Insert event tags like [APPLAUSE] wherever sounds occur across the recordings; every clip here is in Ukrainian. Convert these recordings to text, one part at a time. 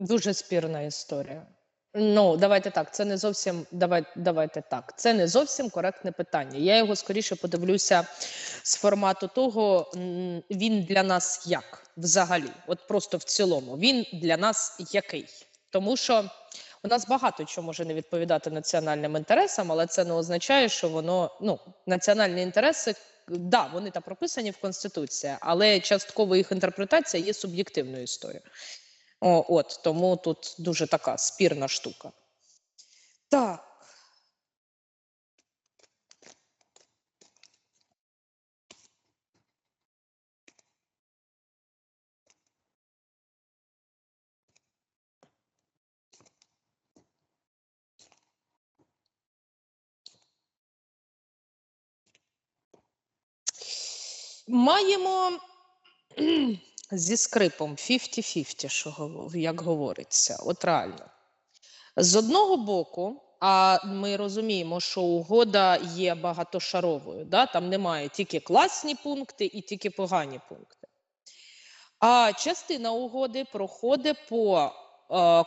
Дуже спірна історія. Ну, давайте так. Це не зовсім давай, давайте так. Це не зовсім коректне питання. Я його скоріше подивлюся з формату того, він для нас як взагалі, от просто в цілому, він для нас який. Тому що у нас багато чого може не відповідати національним інтересам, але це не означає, що воно ну національні інтереси. Да, вони там прописані в конституції, але частково їх інтерпретація є суб'єктивною історією. О, от тому тут дуже така спірна штука. Так. Маємо зі скрипом 50-50, що як говориться, от реально. З одного боку, а ми розуміємо, що угода є багатошаровою, да? там немає тільки класні пункти і тільки погані пункти. А частина угоди проходить по е,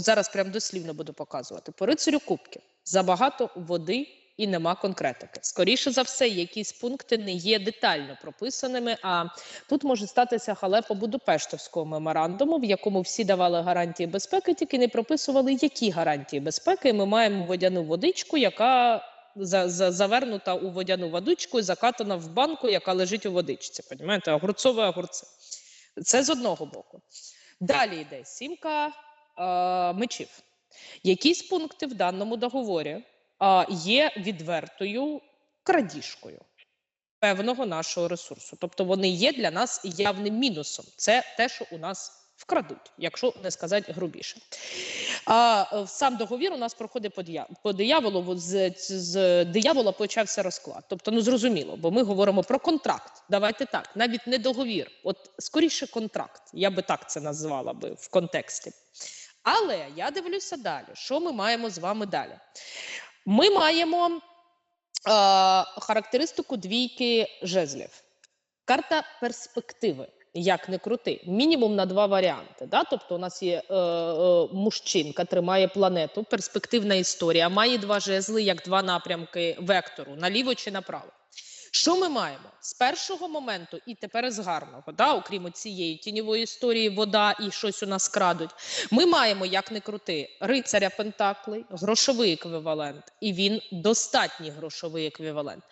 зараз прям дослівно буду показувати по рицарю кубків. Забагато води і нема конкретики. Скоріше за все, якісь пункти не є детально прописаними. А тут може статися халепа Будапештовського меморандуму, в якому всі давали гарантії безпеки, тільки не прописували, які гарантії безпеки. Ми маємо водяну водичку, яка за, за, завернута у водяну водичку і закатана в банку, яка лежить у водичці. Понімаєте, огурцове огурце. Це з одного боку. Далі йде сімка е, мечів. Якісь пункти в даному договорі є відвертою крадіжкою певного нашого ресурсу. Тобто вони є для нас явним мінусом. Це те, що у нас вкрадуть, якщо не сказати грубіше. А е, сам договір у нас проходить по, дияволу. З, з диявола почався розклад. Тобто, ну зрозуміло, бо ми говоримо про контракт. Давайте так, навіть не договір, от скоріше контракт. Я би так це назвала би в контексті. Але я дивлюся далі. Що ми маємо з вами далі? Ми маємо е, характеристику двійки жезлів. Карта перспективи. Як не крути, мінімум на два варіанти. Да? Тобто, у нас є е, е, мужчинка, тримає планету, перспективна історія, має два жезли, як два напрямки вектору, наліво чи направо. Що ми маємо з першого моменту і тепер з гарного, да, окрім цієї тіньової історії, вода і щось у нас крадуть. Ми маємо, як не крути, рицаря Пентаклей, грошовий еквівалент, і він достатній грошовий еквівалент.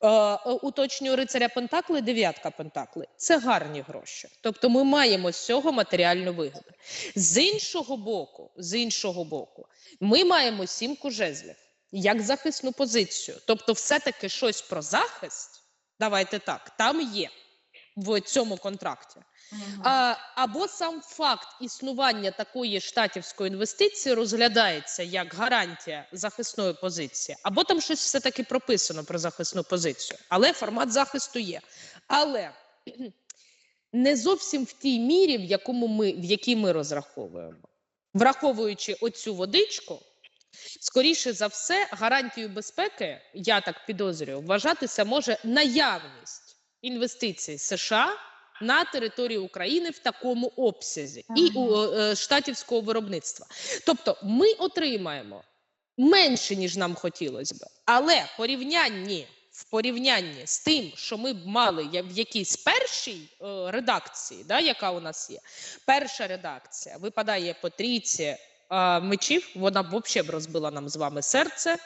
Е, е, уточнюю рицаря Пентакли, дев'ятка Пентакли. Це гарні гроші. Тобто ми маємо з цього матеріальну вигоду. З іншого боку, з іншого боку, ми маємо сімку жезлів як захисну позицію. Тобто, все-таки щось про захист, давайте так, там є в цьому контракті. А, або сам факт існування такої штатівської інвестиції розглядається як гарантія захисної позиції, або там щось все таки прописано про захисну позицію, але формат захисту є. Але не зовсім в тій мірі, в якому ми в якій ми розраховуємо, враховуючи оцю водичку. Скоріше за все, гарантією безпеки, я так підозрюю, вважатися може наявність інвестицій США на території України в такому обсязі і у е, штатівського виробництва. Тобто, ми отримаємо менше ніж нам хотілося б, але порівнянні в порівнянні з тим, що ми б мали в якійсь першій е, редакції, да, яка у нас є, перша редакція випадає по трійці е, мечів, вона б взагалі розбила нам з вами серце,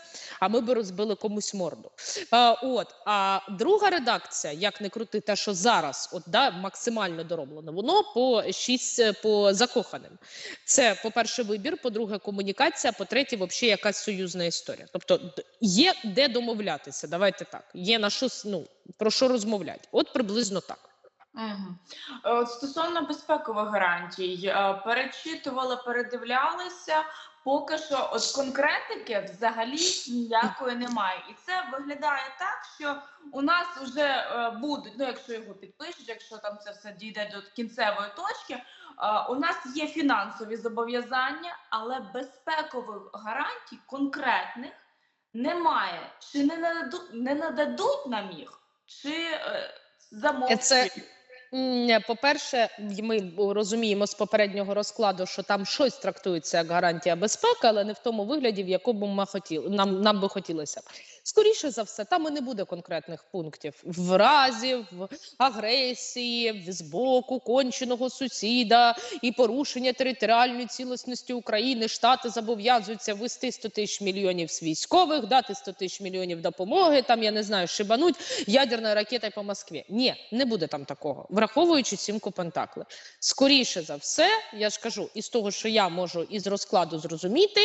а ми б розбили комусь морду. Е, от, а друга редакція, як не крути, те, що зараз от, да, максимально дороблено, воно по шість е, по закоханим. Це, по-перше, вибір, по-друге, комунікація, по-третє, взагалі якась союзна історія. Тобто є де домовлятися. Давайте так. Є на що ну, про що розмовляти. От приблизно так. Е, стосовно безпекових гарантій, е, перечитували, передивлялися. Поки що, от конкретики взагалі ніякої немає, і це виглядає так, що у нас вже е, будуть. Ну, якщо його підпишуть, якщо там це все дійде до кінцевої точки, е, у нас є фінансові зобов'язання, але безпекових гарантій конкретних немає. Чи не нададуть, не нададуть нам їх, чи е, замовчують? Це- по-перше, ми розуміємо з попереднього розкладу, що там щось трактується як гарантія безпеки, але не в тому вигляді, в якому ми хотіли, нам, нам би хотілося. Скоріше за все, там і не буде конкретних пунктів в разі в агресії з боку конченого сусіда і порушення територіальної цілісності України. Штати зобов'язуються ввести 100 тисяч мільйонів з військових, дати 100 тисяч мільйонів допомоги. Там я не знаю, шибануть ядерною ракетою по Москві. Ні, не буде там такого, враховуючи сімку Пентакли. Скоріше за все, я ж кажу, із того, що я можу із розкладу зрозуміти,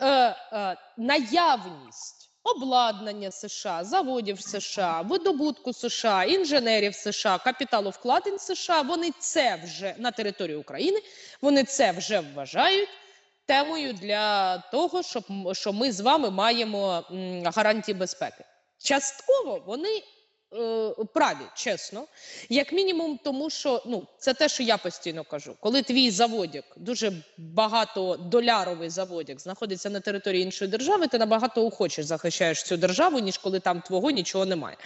е, е, наявність обладнання США, заводів США, видобутку США, інженерів США, капіталовкладень США. Вони це вже на території України. Вони це вже вважають темою для того, щоб що ми з вами маємо гарантії безпеки. Частково вони праві, чесно, як мінімум, тому що ну це те, що я постійно кажу. Коли твій заводик, дуже багатодоляровий заводик, знаходиться на території іншої держави, ти набагато охоче захищаєш цю державу, ніж коли там твого нічого немає.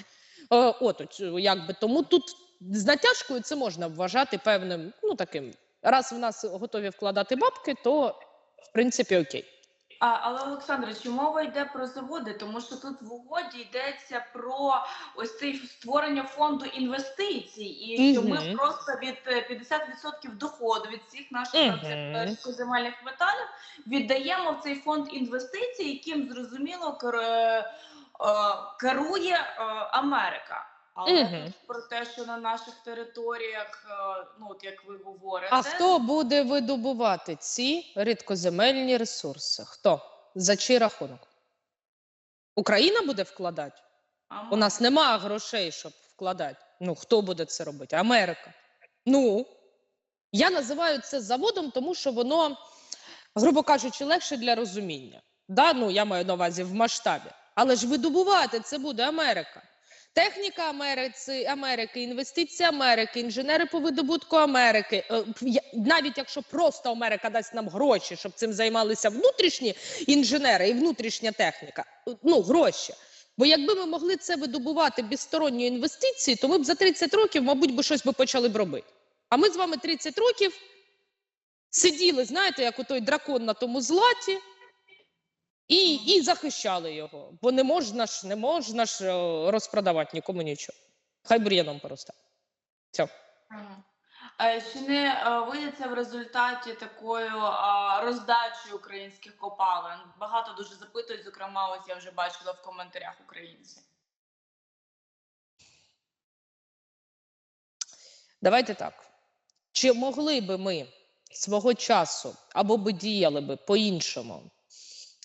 Е, от якби тому тут з натяжкою це можна вважати певним, ну таким. Раз в нас готові вкладати бабки, то в принципі окей. А, але Олександре, чи мова йде про заводи? Тому що тут в угоді йдеться про ось цей створення фонду інвестицій, і що ми просто від е, 50% доходу від всіх наших mm земельних металів віддаємо в цей фонд інвестицій, яким зрозуміло е, керує е, Америка. Але Мгм. тут про те, що на наших територіях, е, ну от як ви говорите, А хто буде видобувати ці рідкоземельні ресурси? Хто? За чий рахунок? Україна буде вкладати? У нас немає грошей, щоб вкладати. Ну, хто буде це робити? Америка. Ну, я називаю це заводом, тому що воно, грубо кажучи, легше для розуміння. Да? Ну, я маю на увазі в масштабі. Але ж видобувати це буде Америка. Техніка Америці, Америки, інвестиції Америки, інженери по видобутку Америки. Е, Навіть якщо просто Америка дасть нам гроші, щоб цим займалися внутрішні інженери і внутрішня техніка, е, ну гроші. Бо якби ми могли це видобувати без сторонньої інвестиції, то ми б за 30 років, мабуть, би щось би почали б робити. А ми з вами 30 років сиділи, знаєте, як у той дракон на тому златі, і, і захищали його. Бо не можна ж, не можна ж е, розпродавати нікому нічого. Хай бур'яном поросте. Все. Е, Чи не е, в результаті такою роздачі українських копалин? Багато дуже запитують, зокрема, ось я вже бачила в коментарях українці. Давайте так. Чи могли би ми свого часу або би діяли би по-іншому,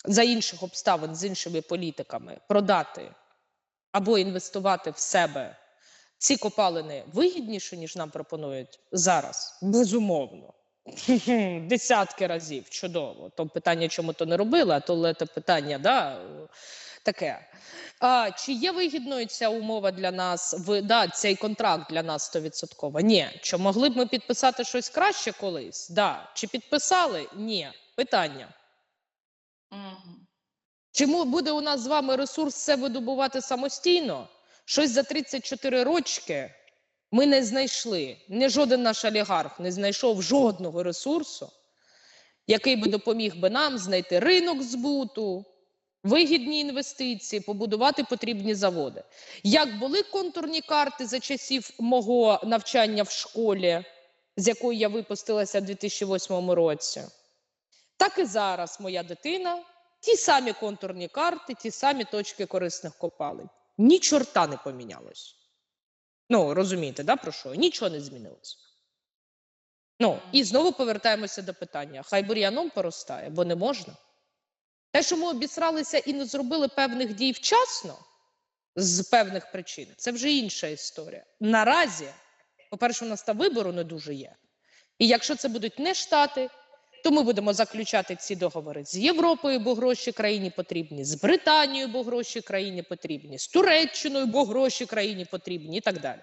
за інших обставин, з іншими політиками, продати або інвестувати в себе ці копалини вигідніше, ніж нам пропонують зараз? Безумовно. [LAUGHS] Десятки разів чудово. То питання, чому то не робили, а то це питання, да, таке. А, чи є вигідною ця умова для нас? В да, цей контракт для нас 100%? Ні. Чи могли б ми підписати щось краще колись? Да. Чи підписали? Ні. Питання. Чому буде у нас з вами ресурс все видобувати самостійно? Щось за 34 рочки ми не знайшли. Ні жоден наш олігарх не знайшов жодного ресурсу, який би допоміг би нам знайти ринок збуту, вигідні інвестиції, побудувати потрібні заводи. Як були контурні карти за часів мого навчання в школі, з якої я випустилася в 2008 році, так і зараз моя дитина ті самі контурні карти, ті самі точки корисних копалень. Ні чорта не помінялось. Ну, розумієте, да, про що? Нічого не змінилось. Ну, і знову повертаємося до питання: хай бур'яном поростає, бо не можна. Те, що ми обісралися і не зробили певних дій вчасно з певних причин, це вже інша історія. Наразі, по-перше, у нас та вибору не дуже є. І якщо це будуть не штати, то ми будемо заключати ці договори з Європою, бо гроші країні потрібні, з Британією, бо гроші країні потрібні, з Туреччиною, бо гроші країні потрібні, і так далі.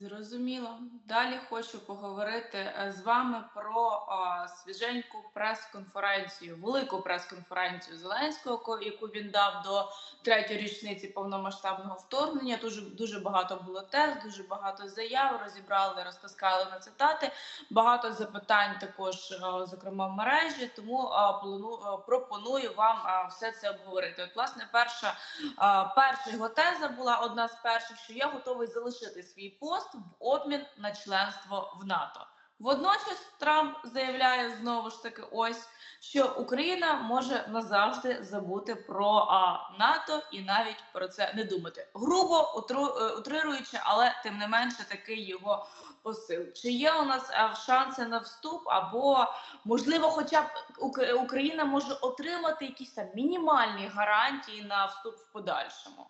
Зрозуміло. Далі хочу поговорити е, з вами про а, свіженьку прес-конференцію, велику прес-конференцію Зеленського, ко- яку він дав до третьої річниці повномасштабного вторгнення. Дуже дуже багато було тез, дуже багато заяв. Розібрали, розтаскали на цитати. Багато запитань також, е, зокрема в мережі. Тому а, плану- е, пропоную вам а, все це обговорити. От, власне, перша а, перша його теза була одна з перших, що я готовий залишити свій пост в обмін на членство в НАТО. Водночас Трамп заявляє знову ж таки, ось що Україна може назавжди забути про а, НАТО і навіть про це не думати. Грубо утру, е, утрируючи, але тим не менше такий його посил. Чи є у нас е, шанси на вступ, або можливо, хоча б Ук- Україна може отримати якісь там мінімальні гарантії на вступ в подальшому?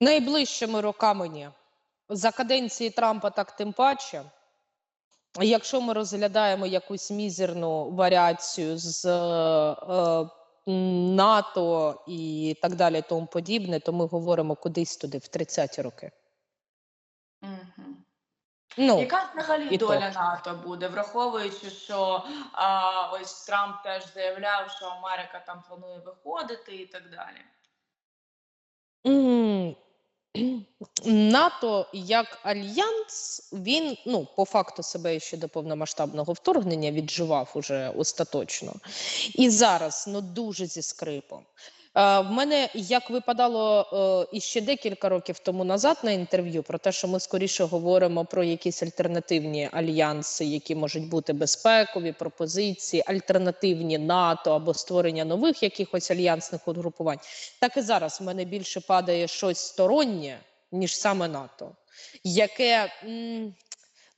Найближчими роками ні. За каденції Трампа так тим паче. Якщо ми розглядаємо якусь мізерну варіацію з е, е, НАТО і так далі, тому подібне, то ми говоримо кудись туди, в 30-ті роки. Ну, Яка взагалі і то. доля НАТО буде, враховуючи, що а, ось Трамп теж заявляв, що Америка там планує виходити і так далі. НАТО як альянс, він ну по факту себе ще до повномасштабного вторгнення відживав уже остаточно. І зараз ну дуже зі скрипом. Е, в мене як випадало е, іще декілька років тому назад на інтерв'ю про те, що ми скоріше говоримо про якісь альтернативні альянси, які можуть бути безпекові пропозиції, альтернативні НАТО або створення нових якихось альянсних угрупувань. Так і зараз в мене більше падає щось стороннє, ніж саме НАТО, яке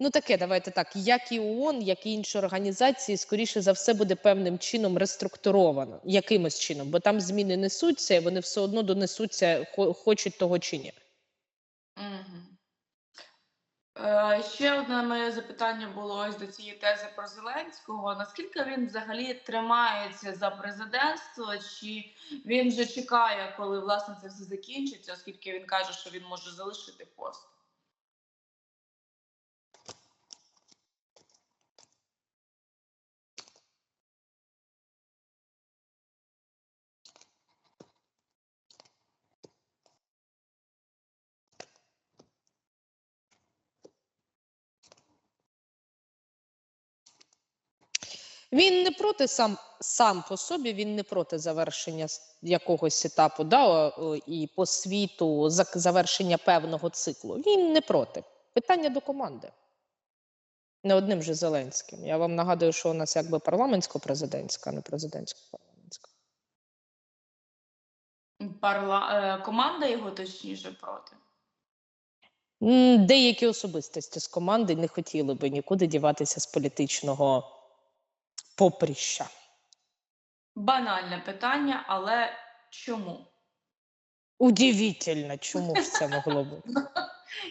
ну таке, давайте так, як і ООН, як і інші організації, скоріше за все буде певним чином реструктуровано, якимось чином, бо там зміни несуться, і вони все одно донесуться, хо- хочуть того чи ні. Угу. Е, ще одне моє запитання було ось до цієї тези про Зеленського. Наскільки він взагалі тримається за президентство? Чи він вже чекає, коли власне це все закінчиться, оскільки він каже, що він може залишити пост? Він не проти сам сам по собі, він не проти завершення якогось етапу, да, і по світу завершення певного циклу. Він не проти. Питання до команди. Не одним же Зеленським. Я вам нагадую, що у нас якби парламентсько-президентська, а не президентсько-парламентська. Парла... е, Команда його точніше проти. Деякі особистості з команди не хотіли би нікуди діватися з політичного поприща. Банальне питання, але чому? Удивительно, чому це могло [LAUGHS] бути.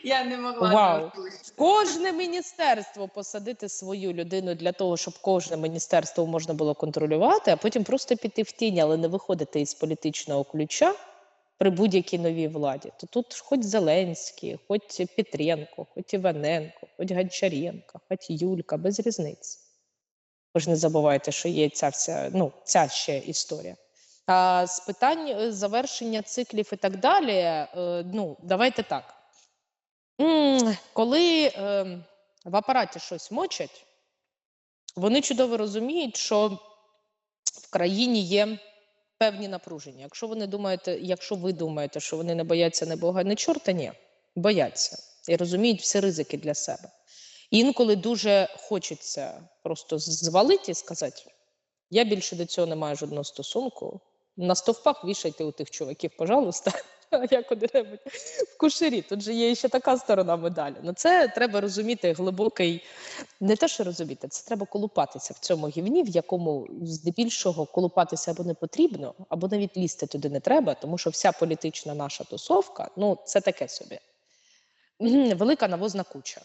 Я не могла Вау. Кожне міністерство посадити свою людину для того, щоб кожне міністерство можна було контролювати, а потім просто піти в тінь, але не виходити із політичного ключа при будь-якій новій владі. То тут хоч Зеленський, хоч Петренко, хоч Іваненко, хоч Гончаренко, хоч Юлька, без різниці. Ви ж не забувайте, що є ця вся, ну, ця ще історія. А з питань е, завершення циклів і так далі, е, ну, давайте так. Коли е, в апараті щось мочать, вони чудово розуміють, що в країні є певні напруження. Якщо вони думаєте, якщо ви думаєте, що вони не бояться не Бога, не чорта, ні, бояться і розуміють всі ризики для себе. Інколи дуже хочеться просто звалити і сказати: я більше до цього не маю жодного стосунку. На стовпах вішайте у тих чуваків, пожалуйста, [LAUGHS] як куди-небудь в кушері. Тут же є ще така сторона медалі. Ну це треба розуміти глибокий, не те, що розуміти, це треба колупатися в цьому гівні, в якому здебільшого колупатися або не потрібно, або навіть лізти туди не треба, тому що вся політична наша тусовка, ну це таке собі. Велика навозна куча.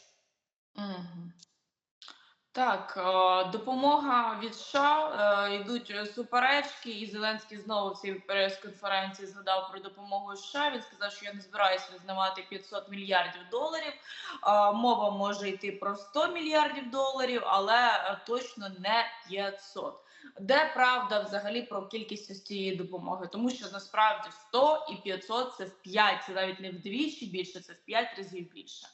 Так, е, допомога від США е, йдуть суперечки, і Зеленський знову в цій прес-конференції згадав про допомогу США. Він сказав, що я не збираюся визнавати 500 мільярдів доларів. Е, Мова може йти про 100 мільярдів доларів, але точно не 500. Де правда взагалі про кількість ось цієї допомоги? Тому що насправді 100 і 500 – це в 5, це навіть не вдвічі більше, це в 5 разів більше.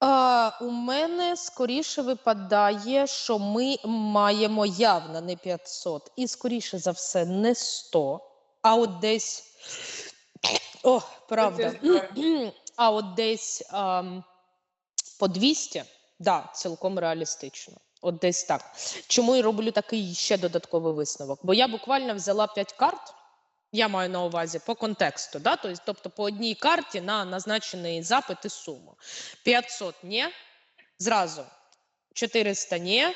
А, у мене скоріше випадає, що ми маємо явно не 500 і скоріше за все не 100, а от десь. О, правда. А от десь ам, по 200, да, цілком реалістично. От десь так. Чому я роблю такий ще додатковий висновок? Бо я буквально взяла 5 карт. Я маю на увазі по контексту, да? тобто, по одній карті на назначений запит і суму. 500 – ні, зразу 400 – ні,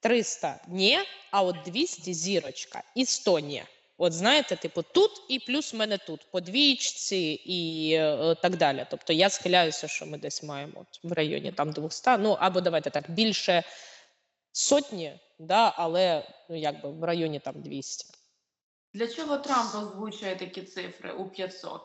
300 – ні, а от 200 – зірочка і 100 – ні. От знаєте, типу, тут і плюс в мене тут, по двічці і е, так далі. Тобто я схиляюся, що ми десь маємо от в районі там 200, ну або давайте так, більше сотні, да, але ну, якби в районі там 200. Для чого Трамп озвучує такі цифри у 500?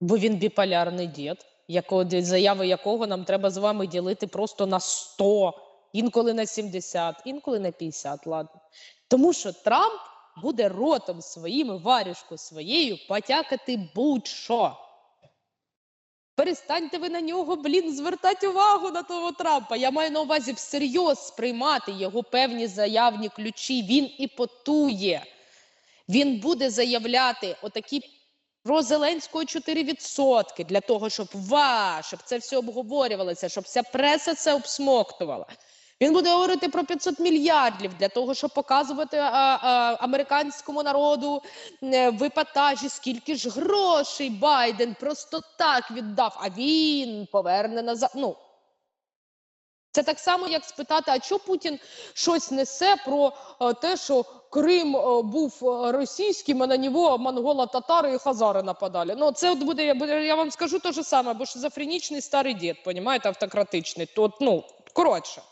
Бо він біполярний дід, якого заяви якого нам треба з вами ділити просто на 100, інколи на 70, інколи на 50, ладно. Тому що Трамп буде ротом своїм, і варюшку своєю потякати будь-що. Перестаньте ви на нього, блін, звертати увагу на того Трампа. Я маю на увазі всерйоз сприймати його певні заявні ключі. Він і потує. Він буде заявляти отакі про Зеленського 4% для того, щоб ва, щоб це все обговорювалося, щоб вся преса це обсмоктувала. Він буде говорити про 500 мільярдів для того, щоб показувати а, а, американському народу е, в епатажі, скільки ж грошей Байден просто так віддав, а він поверне назад. Ну, це так само, як спитати, а що Путін щось несе про е, те, що Крим е, був російським, а на нього монголо-татари і хазари нападали. Ну, це буде, я, вам скажу те ж саме, бо шизофренічний старий дід, понімаєте, автократичний. То, от, ну, коротше.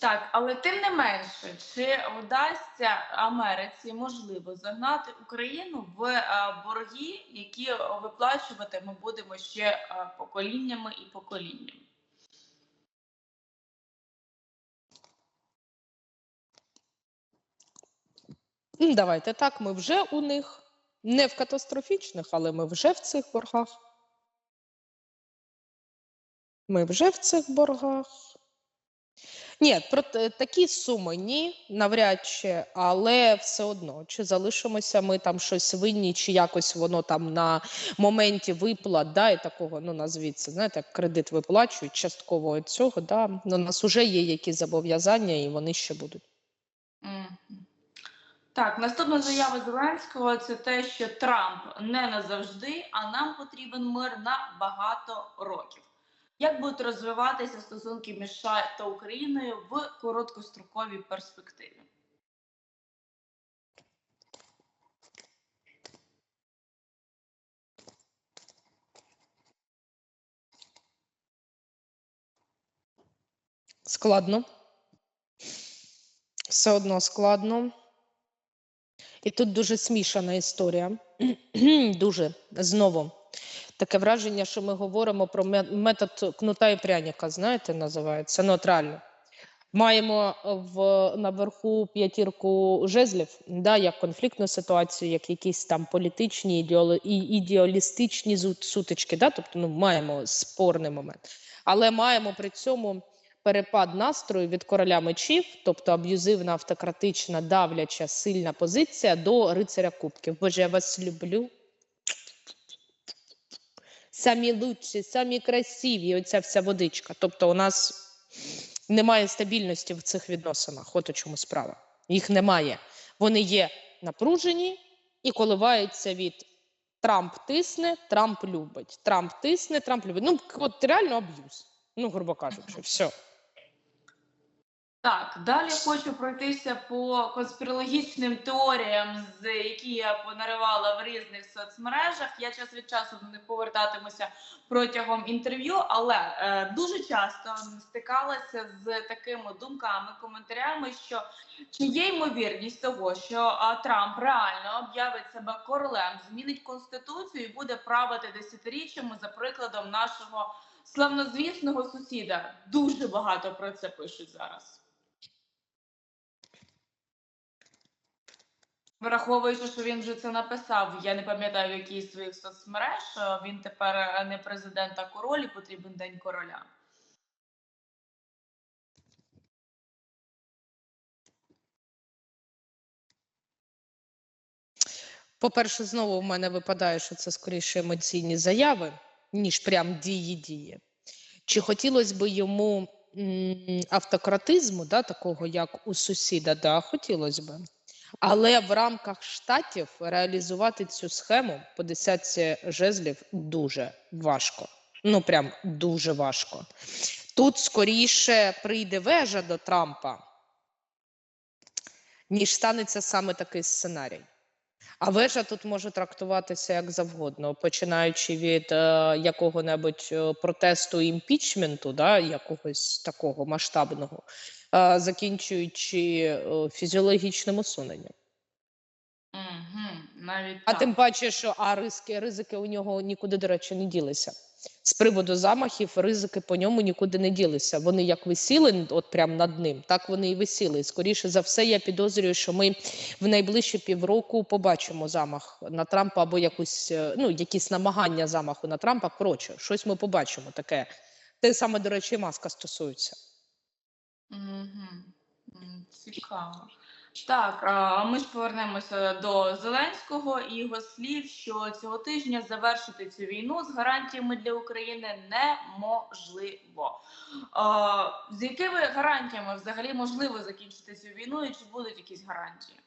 Так, але тим не менше, чи вдасться Америці можливо загнати Україну в е, борги, які виплачувати ми будемо ще е, поколіннями і поколіннями? Давайте так, ми вже у них не в катастрофічних, але ми вже в цих боргах. Ми вже в цих боргах. Ні, про такі суми ні, навряд чи, але все одно, чи залишимося ми там щось винні, чи якось воно там на моменті виплат, да, і такого, ну назвіть знаєте, як кредит виплачують частково від цього, да, ну, у нас вже є якісь зобов'язання, і вони ще будуть. Так, наступна заява Зеленського це те, що Трамп не назавжди, а нам потрібен мир на багато років. Як будуть розвиватися стосунки між США та Україною в короткостроковій перспективі? Складно. Все одно складно. І тут дуже смішана історія. [CLEARS THROAT] дуже знову. Таке враження, що ми говоримо про ме- метод кнута і пряника, знаєте, називається. Ну, от реально. Маємо в, наверху п'ятірку жезлів, да, як конфліктну ситуацію, як якісь там політичні і ідеалістичні сутички. Да? Тобто ну, маємо спорний момент. Але маємо при цьому перепад настрою від короля мечів, тобто аб'юзивна, автократична, давляча, сильна позиція до рицаря кубків. Боже, я вас люблю. Самі лучші, самі красиві, оця вся водичка. Тобто, у нас немає стабільності в цих відносинах. От у чому справа. Їх немає. Вони є напружені і коливаються від Трамп тисне, Трамп любить. Трамп тисне, Трамп любить. Ну, от реально аб'юз. Ну, грубо кажучи, все. Так, далі хочу пройтися по конспірологічним теоріям, з які я понаривала в різних соцмережах. Я час від часу до них повертатимуся протягом інтерв'ю, але е, дуже часто стикалася з такими думками, коментарями, що чи є ймовірність того, що а, Трамп реально об'явить себе королем, змінить конституцію і буде правити десятиріччями за прикладом нашого славнозвісного сусіда. Дуже багато про це пишуть зараз. Враховуючи, що він вже це написав, я не пам'ятаю, в своїх соцмереж. Він тепер е, не президент, а король, і потрібен день короля. По-перше, знову в мене випадає, що це скоріше емоційні заяви, ніж прям дії-дії. Чи хотілося б йому автократизму, да, такого як у сусіда, да, хотілося б. Але в рамках штатів реалізувати цю схему по десятці жезлів дуже важко. Ну прям дуже важко. Тут скоріше прийде вежа до Трампа, ніж станеться саме такий сценарій. А вежа тут може трактуватися як завгодно, починаючи від е, якого-небудь е, протесту імпічменту, да, якогось такого масштабного, закінчуючи фізіологічним усуненням. Угу, навіть А так. тим паче, що а ризики, ризики у нього нікуди, до речі, не ділися. З приводу замахів, ризики по ньому нікуди не ділися. Вони як висіли, от прямо над ним, так вони і висіли. І скоріше за все, я підозрюю, що ми в найближчі півроку побачимо замах на Трампа або якусь, е, ну, якісь намагання замаху на Трампа. Коротше, щось ми побачимо таке. Те саме, до речі, маска стосується. Цікаво. Так, ми ж повернемося до Зеленського і його слів, що цього тижня завершити цю війну з гарантіями для України неможливо. З якими гарантіями взагалі можливо закінчити цю війну, і чи будуть якісь гарантії?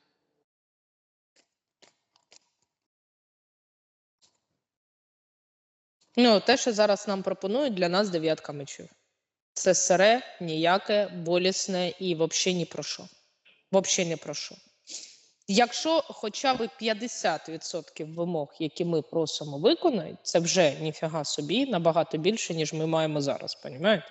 Ну, те, що зараз нам пропонують, для нас дев'ятка мечів. Це сире, ніяке, болісне і взагалі ні про що. Взагалі не про що. Якщо хоча б 50% вимог, які ми просимо, виконають, це вже ніфіга собі набагато більше, ніж ми маємо зараз, понімаєте?